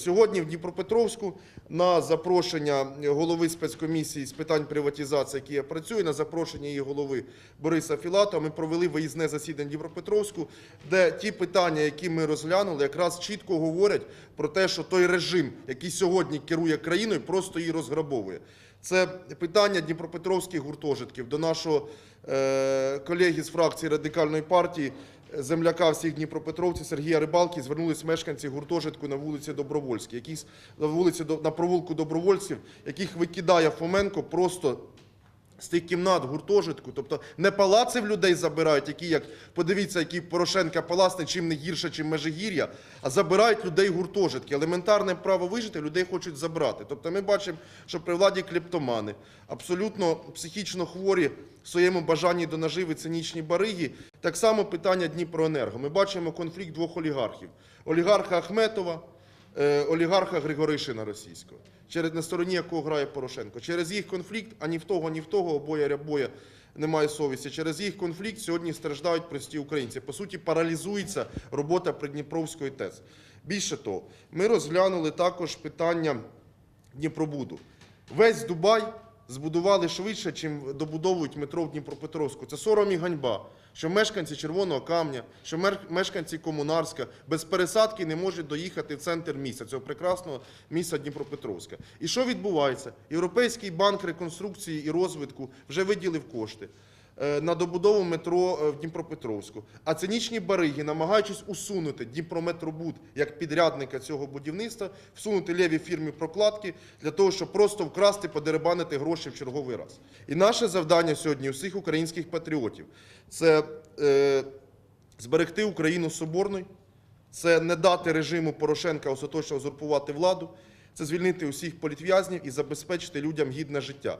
сьогодні в Дніпропетровську на запрошення голови спецкомісії з питань приватизації, який я працюю, на запрошення її голови Бориса Філата, ми провели виїзне засідання Дніпропетровську, де ті питання, які ми розглянули, якраз чітко говорять про те, що той режим, який сьогодні керує країною, просто її розграбовує. Це питання Дніпропетровських гуртожитків. До нашого е, колеги з фракції радикальної партії, е, земляка всіх Дніпропетровців Сергія Рибалки, звернулись мешканці гуртожитку на вулиці Добровольській, якісь на вулиці на провулку Добровольців, яких викидає Фоменко просто з тих кімнат гуртожитку, тобто не палаци в людей забирають, які як подивіться, які Порошенка палац не чим не гірше, чим Межигір'я, а забирають людей гуртожитки. Елементарне право вижити людей хочуть забрати. Тобто ми бачимо, що при владі клептомани, абсолютно психічно хворі в своєму бажанні до наживи цинічні бариги. Так само питання Дніпроенерго. Ми бачимо конфлікт двох олігархів: олігарха Ахметова олігарха Григоришина російського, через на стороні якого грає Порошенко. Через їх конфлікт, ані в того, ні в того обоє рябоя немає совісті. Через їх конфлікт сьогодні страждають прості українці. По суті, паралізується робота Придніпровської ТЕЦ. Більше того, ми розглянули також питання Дніпробуду. Весь Дубай збудували швидше, чим добудовують метро в Дніпропетровську. Це сором і ганьба, що мешканці Червоного Камня, що мешканці Комунарська без пересадки не можуть доїхати в центр міста, цього прекрасного міста Дніпропетровська. І що відбувається? Європейський банк реконструкції і розвитку вже виділив кошти на добудову метро е, в Дніпропетровську. А цинічні бариги, намагаючись усунути Дніпрометробуд як підрядника цього будівництва, всунути ліві фірмі прокладки для того, щоб просто вкрасти, подеребанити гроші в черговий раз. І наше завдання сьогодні усіх українських патріотів це е, зберегти Україну соборною, це не дати режиму Порошенка остаточно узурпувати владу, це звільнити усіх політв'язнів і забезпечити людям гідне життя.